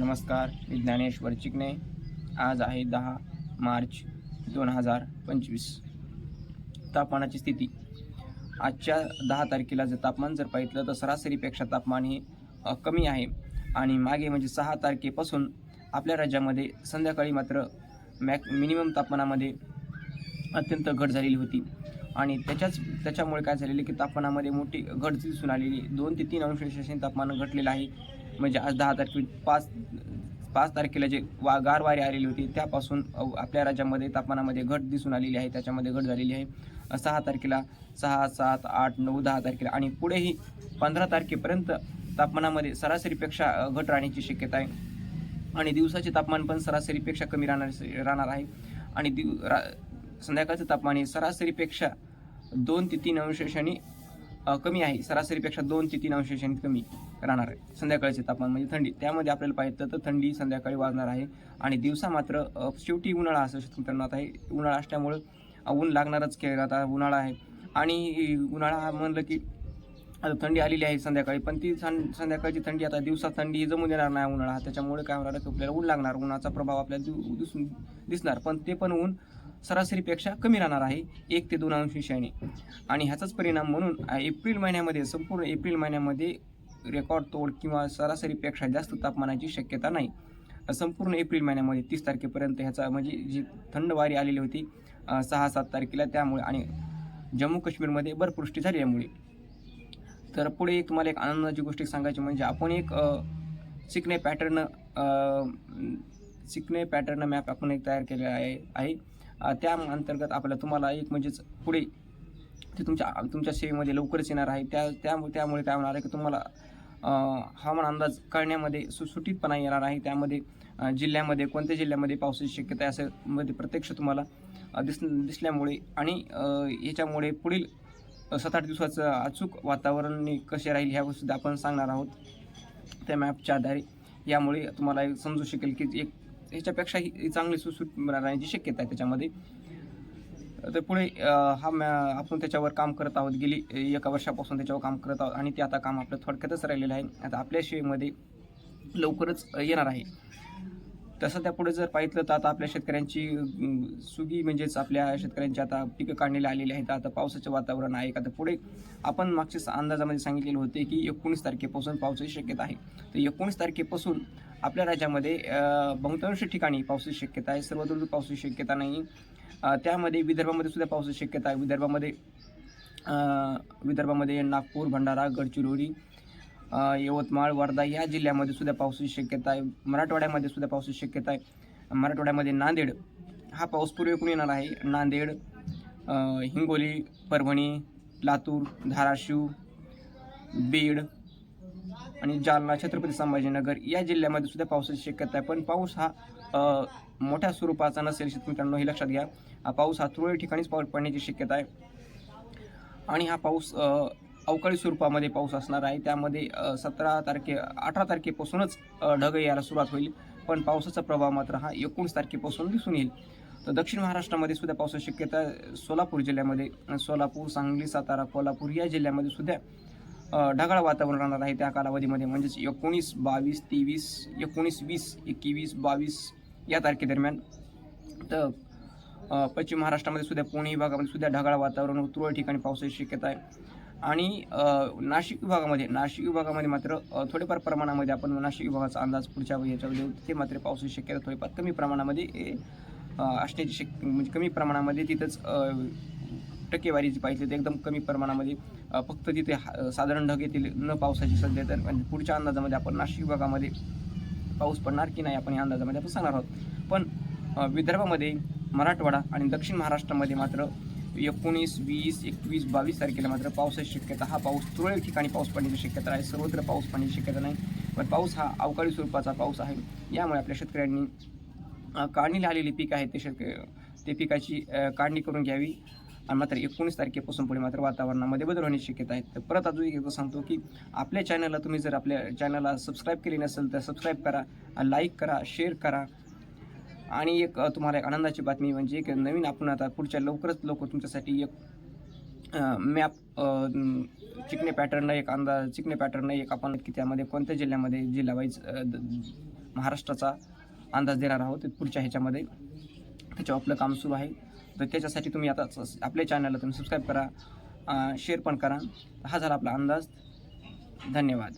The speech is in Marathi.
नमस्कार मी ज्ञानेश्वर चिकणे आज आहे दहा मार्च दोन हजार पंचवीस. तापमानाची स्थिती. आजच्या दहा तारखेला जर तापमान जर पाहिलं तर सरासरीपेक्षा तापमान हे कमी आहे. आणि मागे म्हणजे सहा तारखेपासून आपल्या राज्यामध्ये संध्याकाळी मात्र मॅक मिनिमम तापमानामध्ये अत्यंत घट झालेली होती. आणि त्याच्याच त्याच्यामुळे काय झालेलं की तापमानामध्ये मोठी घट दिसून आलेली दोन ते तीन अंश तापमान घटलेलं आहे. म्हणजे आज दहा तारखे पाच पाच तारखेला जे वा गारवारी आलेली होती त्यापासून आपल्या राज्यामध्ये तापमानामध्ये घट दिसून आलेली आहे त्याच्यामध्ये घट झालेली आहे. सहा तारखेला सहा सात आठ नऊ दहा तारखेला आणि पुढेही पंधरा तारखेपर्यंत तापमानामध्ये सरासरीपेक्षा घट राहण्याची शक्यता आहे. आणि दिवसाचे तापमान पण सरासरीपेक्षा कमी राहणार राहणार आहे. आणि दिव रा संध्याकाळचं तापमान हे सरासरीपेक्षा दोन ते तीन अंशांनी कमी आहे. सरासरीपेक्षा दोन ते तीन अंशांनी कमी राहणार आहे. संध्याकाळचे तापमान म्हणजे थंडी. त्यामध्ये आपल्याला पाहिजे तर थंडी संध्याकाळी वाजणार आहे. आणि दिवसा मात्र शेवटी उन्हाळा असं मित्रांनो आता उन्हाळा असल्यामुळं ऊन लागणारच खेळ आता उन्हाळा आहे. आणि उन्हाळा हा म्हणलं की आता थंडी आलेली आहे संध्याकाळी. पण ती सं संध्याकाळची थंडी आता दिवसात थंडी जमून देणार नाही उन्हाळा. त्याच्यामुळे काय होणार आहे की आपल्याला ऊन लागणार. उन्हाचा प्रभाव आपल्याला दिसून दिसणार. पण ते पण ऊन सरासरीपेक्षा कमी राहणार आहे. एक ते दोन अंश अंशाने आणि ह्याचाच परिणाम म्हणून एप्रिल महिन्यामध्ये संपूर्ण एप्रिल महिन्यामध्ये रेकॉर्ड तोड किंवा सरासरीपेक्षा जास्त तापमानाची शक्यता नाही. संपूर्ण एप्रिल महिन्यामध्ये तीस तारखेपर्यंत ह्याचा म्हणजे जी थंड वारी आलेली होती सहा सात तारखेला त्यामुळे आणि जम्मू काश्मीरमध्ये बर्फवृष्टी झाल्यामुळे तर पुढे एक तुम्हाला एक आनंदाची गोष्ट सांगायची म्हणजे आपण एक शिकणे पॅटर्न शिकणे पॅटर्न मॅप आपण एक तयार केलेला आहे आहे. त्या अंतर्गत आपल्याला तुम्हाला एक म्हणजेच पुढे ते तुमच्या तुमच्या सेवेमध्ये लवकरच येणार आहे. त्या त्यामुळे त्यामुळे काय होणार आहे की तुम्हाला हवामान अंदाज कळण्यामध्ये सुसुटीतपणा येणार आहे. त्यामध्ये जिल्ह्यामध्ये कोणत्या जिल्ह्यामध्ये पावसाची शक्यता आहे असं मध्ये प्रत्यक्ष तुम्हाला दिस दिसल्यामुळे आणि याच्यामुळे पुढील सात आठ दिवसाचं अचूक वातावरण कसे राहील ह्या गोष्टी आपण सांगणार आहोत. त्या मॅपच्या आधारे. यामुळे तुम्हाला एक समजू शकेल की एक ह्याच्यापेक्षाही चांगली सुसूट राहण्याची शक्यता आहे त्याच्यामध्ये. तर पुढे हा मॅ आपण त्याच्यावर काम करत आहोत. गेली एका वर्षापासून त्याच्यावर काम करत आहोत. आणि ते आता काम आपलं थोडक्यातच राहिलेलं आहे. आता आपल्या शेमध्ये लवकरच येणार आहे. तसं त्या पुढे जर पाहिलं तर आता आपल्या शेतकऱ्यांची सुगी म्हणजेच आपल्या शेतकऱ्यांची आता पिकं काढलेली आलेली आहेत. आता पावसाचं वातावरण आहे. का तर पुढे आपण मागच्या अंदाजामध्ये सांगितलेले होते की एकोणीस तारखेपासून पावसाची शक्यता आहे. तर एकोणीस तारखेपासून आपल्या राज्यामध्ये बहुतांश ठिकाणी पावसाची शक्यता आहे. सर्वदूर पावसाची शक्यता नाही. त्यामध्ये विदर्भामध्ये सुद्धा पावसाची शक्यता आहे. विदर्भामध्ये विदर्भामध्ये नागपूर भंडारा गडचिरोली यवतमाळ वर्धा या जिल्ह्यामध्ये सुद्धा पावसाची शक्यता आहे. मराठवाड्यामध्ये सुद्धा पावसाची शक्यता आहे. मराठवाड्यामध्ये नांदेड हा पाऊस पूर्वेकडून येणार आहे. नांदेड हिंगोली परभणी लातूर धाराशिव बीड आणि जालना छत्रपती संभाजीनगर या जिल्ह्यामध्ये सुद्धा पावसाची शक्यता आहे. पण पाऊस हा मोठ्या स्वरूपाचा नसेल शेतकरी मित्रांनो हे लक्षात घ्या. हा पाऊस हा तुरळक ठिकाणीच पाऊस पडण्याची शक्यता आहे. आणि हा पाऊस अवकाळी स्वरूपामध्ये पाऊस असणार आहे. त्यामध्ये सतरा तारखे अठरा तारखेपासूनच ढग यायला सुरुवात होईल. पण पावसाचा प्रभाव मात्र हा एकोणीस तारखेपासून दिसून येईल. तर दक्षिण महाराष्ट्रामध्ये सुद्धा पावसाची शक्यता सोलापूर जिल्ह्यामध्ये सोलापूर सांगली सातारा कोल्हापूर या जिल्ह्यामध्ये सुद्धा ढगाळ वातावरण राहणार आहे त्या कालावधीमध्ये. म्हणजेच एकोणीस बावीस तेवीस एकोणीस वीस एकवीस बावीस या तारखेदरम्यान तर पश्चिम महाराष्ट्रामध्ये सुद्धा पुणे विभागामध्ये सुद्धा ढगाळ वातावरण तुरळ ठिकाणी पावसाची शक्यता आहे. आणि नाशिक विभागामध्ये नाशिक विभागामध्ये मात्र थोडेफार प्रमाणामध्ये आपण नाशिक विभागाचा अंदाज पुढच्या याच्यामध्ये देऊ. तिथे मात्र पावसाची शक्यता थोडीफार कमी प्रमाणामध्ये असण्याची शक्य म्हणजे कमी प्रमाणामध्ये तिथंच टक्केवारीची पाहिजे ते एकदम कमी प्रमाणामध्ये फक्त तिथे हा- साधारण ढग येतील न पावसाची सध्या तर. म्हणजे पुढच्या अंदाजामध्ये आपण नाशिक विभागामध्ये पाऊस पडणार की नाही आपण या अंदाजामध्ये आपण सांगणार आहोत. पण विदर्भामध्ये मराठवाडा आणि दक्षिण महाराष्ट्रामध्ये मात्र एकोणीस वीस एकवीस बावीस तारखेला मात्र पावसाची शक्यता हा पाऊस तुरळक ठिकाणी पाऊस पडण्याची शक्यता आहे. सर्वत्र पाऊस पडण्याची शक्यता नाही. पण पाऊस हा अवकाळी स्वरूपाचा पाऊस आहे. यामुळे आपल्या शेतकऱ्यांनी काढणीला आलेली पीक आहे ते शेतकरी ते पिकाची काढणी करून घ्यावी. आणि मात्र एकोणीस तारखेपासून पुढे मात्र वातावरणामध्ये बदल होण्याची शक्यता आहे. तर परत अजून एकदा सांगतो की आपल्या चॅनलला तुम्ही जर आपल्या चॅनलला सबस्क्राईब केली नसेल तर सबस्क्राईब करा लाईक करा शेअर करा. आणि एक तुम्हाला एक आनंदाची बातमी म्हणजे एक नवीन आपण आता पुढच्या लवकरच लवकर तुमच्यासाठी एक मॅप चिकणे पॅटर्न एक अंदाज चिकणे पॅटर्न एक आपण की त्यामध्ये कोणत्या जिल्ह्यामध्ये जिल्हा वाईज महाराष्ट्राचा अंदाज देणार आहोत पुढच्या ह्याच्यामध्ये. त्याच्यावर आपलं काम सुरू आहे. तर त्याच्यासाठी तुम्ही आता आपल्या चॅनलला तुम्ही सबस्क्राईब करा शेअर पण करा. हा झाला आपला अंदाज. धन्यवाद.